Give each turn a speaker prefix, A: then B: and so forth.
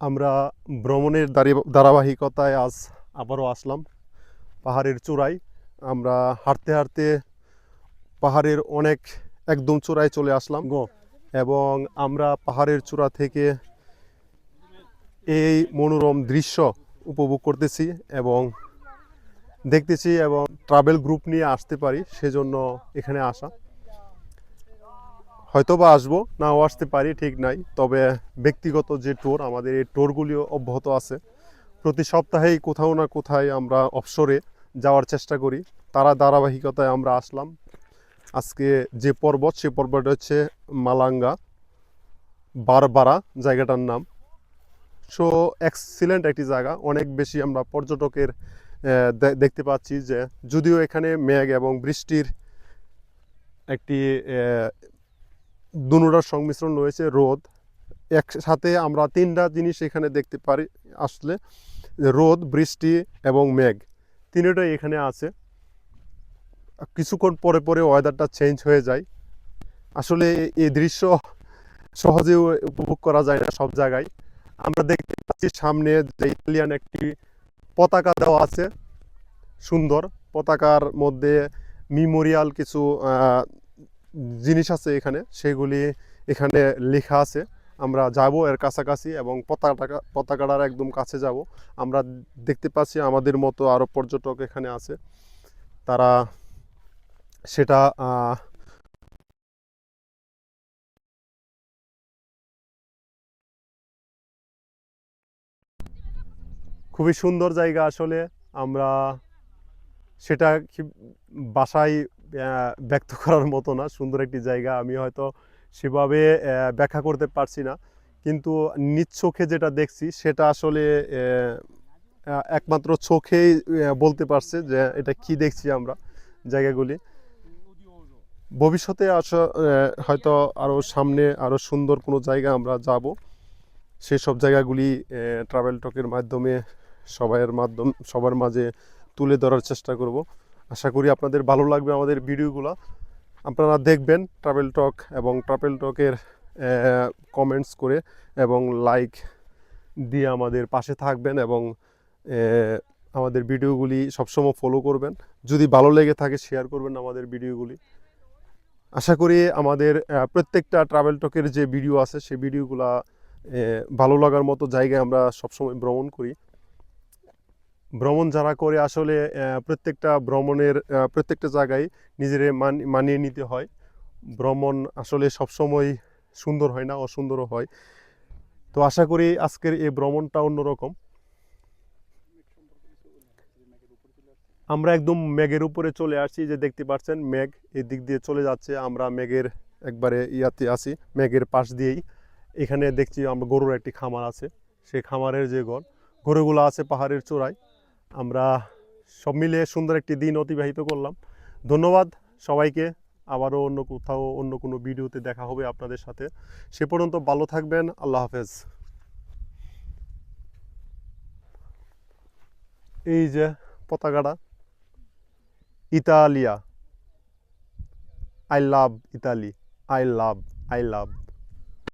A: আমরা ভ্রমণের ধারাবাহিকতায় আজ আবারও আসলাম পাহাড়ের চূড়ায়। আমরা হাঁটতে হাঁটতে পাহাড়ের অনেক একদম চূড়ায় চলে আসলাম। গো। এবং আমরা পাহাড়ের চূড়া থেকে এই মনোরম দৃশ্য উপভোগ করতেছি এবং দেখতেছি এবং ট্রাভেল গ্রুপ নিয়ে আসতে পারি সেজন্য এখানে আসা। হয়তো বা আসব, নাও আসতে পারি, ঠিক নাই। তবে ব্যক্তিগত যে ট্যুর আমাদের এই ট্যুরগুলিও অব্যাহত আছে। প্রতি সপ্তাহেই কোথাও না কোথায় আমরা অবসরে যাওয়ার চেষ্টা করি। তারা ধারাবাহিকতায় আমরা আসলাম। আজকে যে পর্বত, সে পর্বতটা হচ্ছে মালাঙ্গা, বারবারা জায়গাটার নাম। সো এক্সিলেন্ট একটি জায়গা। অনেক বেশি আমরা পর্যটকের দেখতে পাচ্ছি যে, যদিও এখানে মেঘ এবং বৃষ্টির একটি দুনোটার সংমিশ্রণ রয়েছে রোদ। একসাথে আমরা তিনটা জিনিস এখানে দেখতে পারি, আসলে রোদ, বৃষ্টি এবং মেঘ। তিনটাই এখানে আছে। কিছুক্ষণ পরে পরে ওয়েদারটা চেঞ্জ হয়ে যায়। আসলে এই দৃশ্য সহজে উপভোগ করা যায় না সব জায়গায়। আমরা দেখতে পাচ্ছি সামনে যে ইতালিয়ান একটি পতাকা দেওয়া আছে। সুন্দর। পতাকার মধ্যে মেমোরিয়াল কিছু জিনিস আছে এখানে, সেগুলি এখানে লেখা আছে। আমরা যাব এর কাছাকাছি এবং পতাকা, পতাকাটার একদম কাছে যাব। আমরা দেখতে পাচ্ছি আমাদের মতো আরও পর্যটক এখানে আছে। তারা সেটা খুবই সুন্দর জায়গা আসলে। আমরা সেটা বাসায় ব্যক্ত করার মতো না, সুন্দর একটি জায়গা। আমি হয়তো সেভাবে ব্যাখ্যা করতে পারছি না। কিন্তু নিজ চোখে যেটা দেখছি, সেটা আসলে একমাত্র চোখেই বলতে পারছে যে এটা কি দেখছি আমরা জায়গাগুলি। ভবিষ্যতে আসা হয়তো আরও সামনে আরও সুন্দর কোনো জায়গা আমরা যাব। সেসব জায়গাগুলি ট্রাভেল টকের মাধ্যমে, সবাইয়ের মাধ্যম, সবার মাঝে তুলে ধরার চেষ্টা করব। আশা করি আপনাদের ভালো লাগবে আমাদের ভিডিওগুলো। আপনারা দেখবেন ট্রাভেল টক এবং ট্রাভেল টকের কমেন্টস করে এবং লাইক দিয়ে আমাদের পাশে থাকবেন এবং আমাদের ভিডিওগুলি সবসময় ফলো করবেন। যদি ভালো লেগে থাকে শেয়ার করবেন আমাদের ভিডিওগুলি। আশা করি আমাদের প্রত্যেকটা ট্রাভেল টকের যে ভিডিও আছে সেই ভিডিওগুলা ভালো লাগার মতো জায়গায় আমরা সবসময় ভ্রমণ করি। ভ্রমণ যারা করে আসলে প্রত্যেকটা ভ্রমণের প্রত্যেকটা জায়গায় নিজের মানিয়ে নিতে হয়। ভ্রমণ আসলে সবসময় সুন্দর হয় না, অসুন্দরও হয়। তো আশা করি আজকের এই ভ্রমণটা অন্যরকম। আমরা একদম মেঘের উপরে চলে আসছি, যে দেখতে পাচ্ছেন মেঘ এই দিক দিয়ে চলে যাচ্ছে। আমরা মেঘের একবারে ইয়াতে আছি, মেঘের পাশ দিয়েই। এখানে দেখছি আমরা গরুর একটি খামার আছে। সেই খামারের যে ঘর গরুগুলো আছে পাহাড়ের চূড়ায়। আমরা সব মিলে সুন্দর একটি দিন অতিবাহিত করলাম। ধন্যবাদ সবাইকে। আবারও অন্য কোথাও, অন্য কোনো ভিডিওতে দেখা হবে আপনাদের সাথে। সে পর্যন্ত ভালো থাকবেন। আল্লাহ হাফেজ। এই যে পতাকাটা, Italia. I love Italy. I love I love.